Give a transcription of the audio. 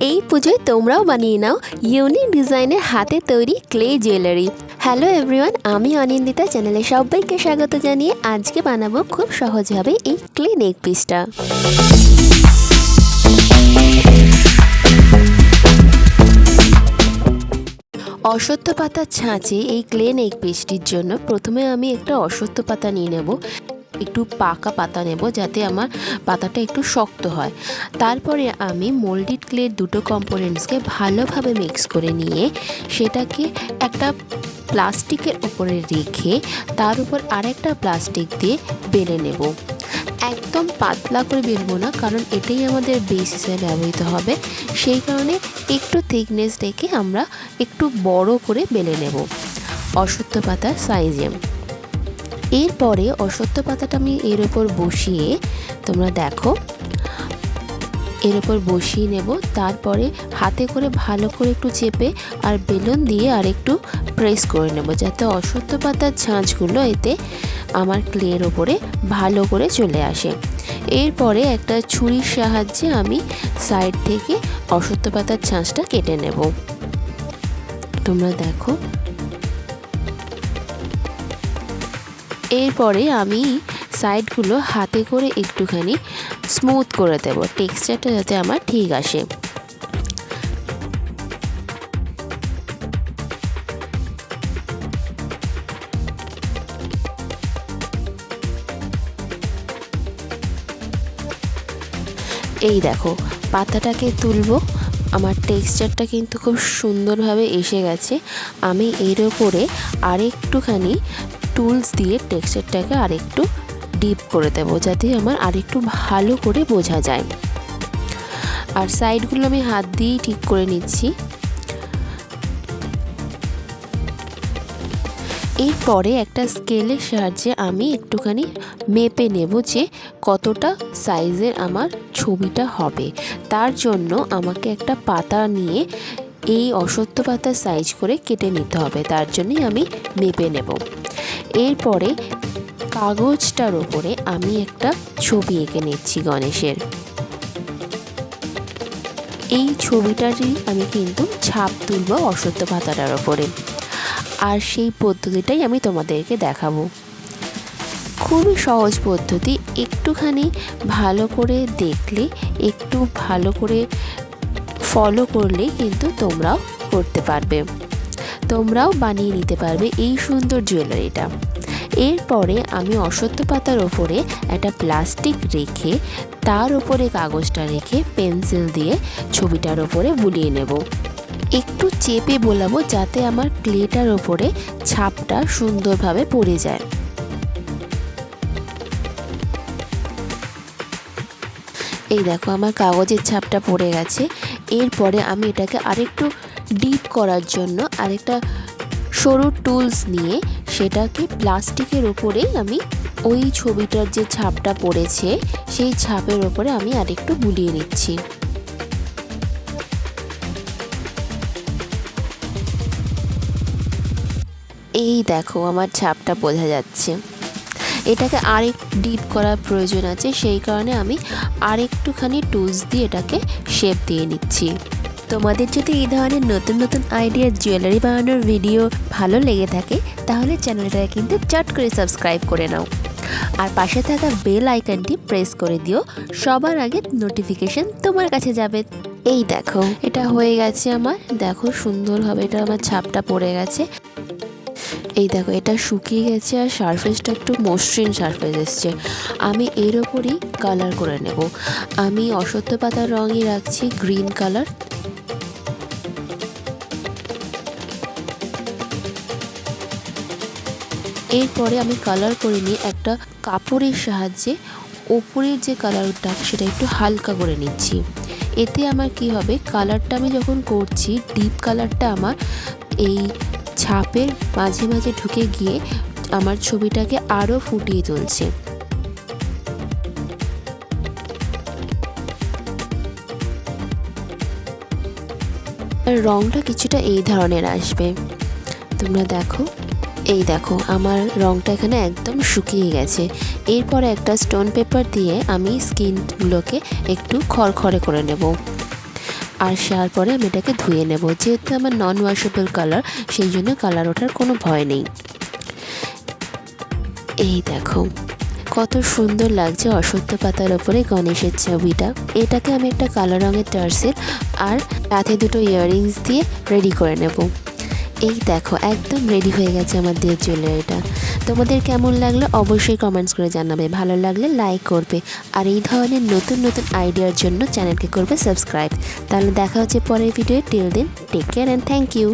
এই পুজোয় তোমরাও বানিয়ে নাও ইউনিক ডিজাইনের হাতে তৈরি ক্লে জুয়েলারি হ্যালো এভরিওয়ান আমি অনিন্দিতা চ্যানেলে সবাইকে স্বাগত জানিয়ে আজকে বানাবো খুব সহজভাবে এই ক্লে নেক পিসটা অসত্য পাতার ছাঁচে এই ক্লে নেক পিসটির জন্য প্রথমে আমি একটা অসত্য পাতা নিয়ে নেব। একটু পাকা পাতা নেব যাতে আমার পাতাটা একটু শক্ত হয়। তারপরে আমি মোল্ডিড ক্লের দুটো কম্পোনেন্টসকে ভালোভাবে মিক্স করে নিয়ে সেটাকে একটা প্লাস্টিকের ওপরে রেখে তার উপর আরেকটা প্লাস্টিক দিয়ে বেলে নেব। একদম পাতলা করে বেলবো না, কারণ এটাই আমাদের বেস হিসেবে ব্যবহৃত হবে। সেই কারণে একটু থিকনেস রেখে আমরা একটু বড় করে বেলে নেব। অসত্য পাতার সাইজে এরপরে অসত্য পাতাটা আমি এর ওপর বসিয়ে তোমরা দেখো। এর ওপর বসিয়ে নেব, তারপরে হাতে করে ভালো করে একটু চেপে আর বেলুন দিয়ে আর একটু প্রেস করে নেব যাতে অসত্য পাতার ছাঁচগুলো এতে আমার ক্লের ওপরে ভালো করে চলে আসে। এরপরে একটা ছুরির সাহায্যে আমি সাইড থেকে অসত্য পাতার ছাঁচটা কেটে নেব। তোমরা দেখো এরপরে আমি সাইডগুলো হাতে করে একটুখানি স্মুথ করে দেব। টেক্সচারটা যাতে আমার ঠিক আসে। এই দেখো, পাতাটাকে তুলবো। আমার টেক্সচারটা কিন্তু খুব সুন্দরভাবে এসে গেছে। আমি এর ওপরে আরেকটুখানি টুলস দিয়ে টেক্সচারটাকে আরেকটু ডিপ করে দেব, যাতে আমার আরেকটু ভালো করে বোঝা যায়। আর সাইডগুলো আমি হাত দিয়েই ঠিক করে নিচ্ছি। এরপরে একটা স্কেলের সাহায্যে আমি একটুখানি মেপে নেব যে কতটা সাইজের আমার ছবিটা হবে। তার জন্য আমাকে একটা পাতা নিয়ে এই অসত্য পাতার সাইজ করে কেটে নিতে হবে। তার জন্যই আমি মেপে নেব। এরপরে কাগজটার ওপরে আমি একটা ছবি এঁকে নিচ্ছি গণেশের। এই ছবিটারই আমি কিন্তু ছাপ তুলব অসত্য পাতাটার ওপরে। আর সেই পদ্ধতিটাই আমি তোমাদেরকে দেখাবো। খুবই সহজ পদ্ধতি, একটুখানি ভালো করে দেখলে, একটু ভালো করে ফলো করলে কিন্তু তোমরাও করতে পারবে। তোমরাও বানিয়ে নিতে পারবে এই সুন্দর জুয়েলারিটা। এরপরে আমি অসত্য পাতার ওপরে একটা প্লাস্টিক রেখে, তার উপরে কাগজটা রেখে পেন্সিল দিয়ে ছবিটার ওপরে বুলিয়ে নেব। একটু চেপে বোলাবো যাতে আমার ক্লেটার ওপরে ছাপটা সুন্দরভাবে পড়ে যায়। এই দেখো আমার কাগজের ছাপটা পড়ে গেছে। এরপরে আমি এটাকে আরেকটু ডিপ করার জন্য আরেকটা সরু টুলস নিয়ে সেটাকে প্লাস্টিকের ওপরেই আমি ওই ছবিটার যে ছাপটা পড়েছে, সেই ছাপের ওপরে আমি আরেকটু বুলিয়ে নিচ্ছি। এই দেখো আমার ছাপটা বোঝা যাচ্ছে। এটাকে আরেক ডিপ করার প্রয়োজন আছে, সেই কারণে আমি আরেকটুখানি টুলস দিয়ে এটাকে শেপ দিয়ে নিচ্ছি। তোমাদের যদি এই ধরনের নতুন নতুন আইডিয়া জুয়েলারি বানানোর ভিডিও ভালো লেগে থাকে, তাহলে চ্যানেলটাকে কিন্তু চট করে সাবস্ক্রাইব করে নাও। আর পাশে থাকা বেল আইকনটি প্রেস করে দিও, সবার আগে নোটিফিকেশন তোমার কাছে যাবে। এই দেখো, এটা হয়ে গেছে আমার, দেখো সুন্দরভাবে এটা আমার ছাপটা পড়ে গেছে। এই দেখো, এটা শুকিয়ে গেছে আর সারফেসটা একটু মসৃণ সারফেস এসছে। আমি এর ওপরই কালার করে নেব। আমি অসত্য পাতার রঙই রাখছি গ্রিন কালার এরপরে আমি কালার করে নিয়ে একটা কাপড়ের সাহায্যে ওপরের যে কালারটা সেটা একটু হালকা করে নিচ্ছি। এতে আমার কি হবে? কালারটা আমি যখন করছি ডিপ কালারটা আমার এই ছাপের মাঝে মাঝে ঢুকে গিয়ে আমার ছবিটাকে আরও ফুটিয়ে তুলছে। রংটা কিছুটা এই ধরনের আসবে। তোমরা দেখো। এই দেখো, আমার রংটা এখানে একদম শুকিয়ে গেছে। এরপরে একটা স্টোন পেপার দিয়ে আমি স্কিনগুলোকে একটু খড়খড়ে করে নেব। আর সার পরে আমি এটাকে ধুয়ে নেব। যেহেতু আমার নন ওয়াশেবল কালার সেই জন্য কালার ওঠার কোনো ভয় নেই। এই দেখো, কত সুন্দর লাগছে অশ্বত্থ পাতার ওপরে গণেশের ছবিটা। এটাকে আমি একটা কালো রঙের টার্সেল আর সাথে দুটো ইয়াররিংস দিয়ে রেডি করে নেব। এই দেখো, একদম রেডি হয়ে গেছে আমার দিয়ে জুয়েলারিটা তোমাদের কেমন লাগল অবশ্যই কমেন্টস করে জানাবে। ভালো লাগলে লাইক করবে। আর এই ধরনের নতুন নতুন আইডিয়ার জন্য চ্যানেলকে করবে সাবস্ক্রাইব তাহলে দেখা হচ্ছে পরের video till then take care and thank you